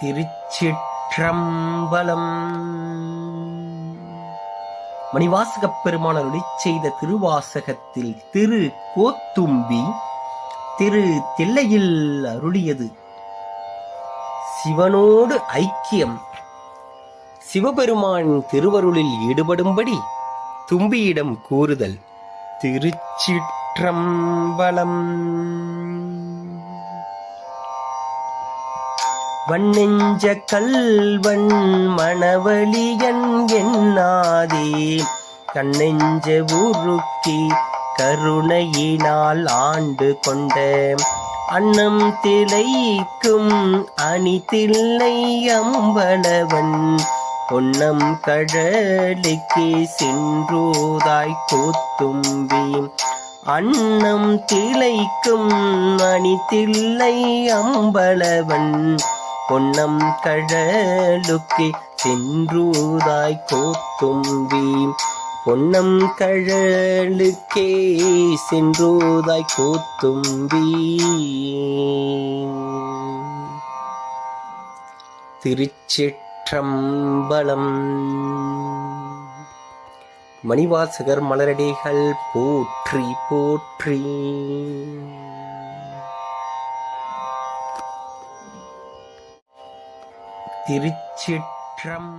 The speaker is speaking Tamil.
திருச்சிற்றம்பலம். மணிவாசகப் பெருமானருளி செய்த திருவாசகத்தில் திரு கோத்தும்பி திரு தில்லையில் அருளியது. சிவனோடு ஐக்கியம். சிவபெருமான் திருவருளில் ஈடுபடும்படி தும்பியிடம் கூறுதல். திருச்சிற்றம்பலம். வண்ணெஞ்ச கல்வன் மணவழியன் எண்ணாதே கண்ணெஞ்ச உருக்கி கருணையினால் ஆண்டு கொண்ட அன்னம் திளைக்கும் அணிதில்லை அம்பளவன் பொன்னம் கடலுக்கு சென்றோதாய் கூத்தும்பி. அன்னம் திளைக்கும் அணிதில்லை அம்பளவன் பொன்னம் கடலுக்கு சென்றூதாய் கோத்தும்பி பொன்னம் கழலுக்கே சென்றூதாய் கோத்தும்பி திருச்சிற்றம்பலம். மணிவாசகர் மலரடிகள் போற்றி போற்றி. திருச்சிற்றம்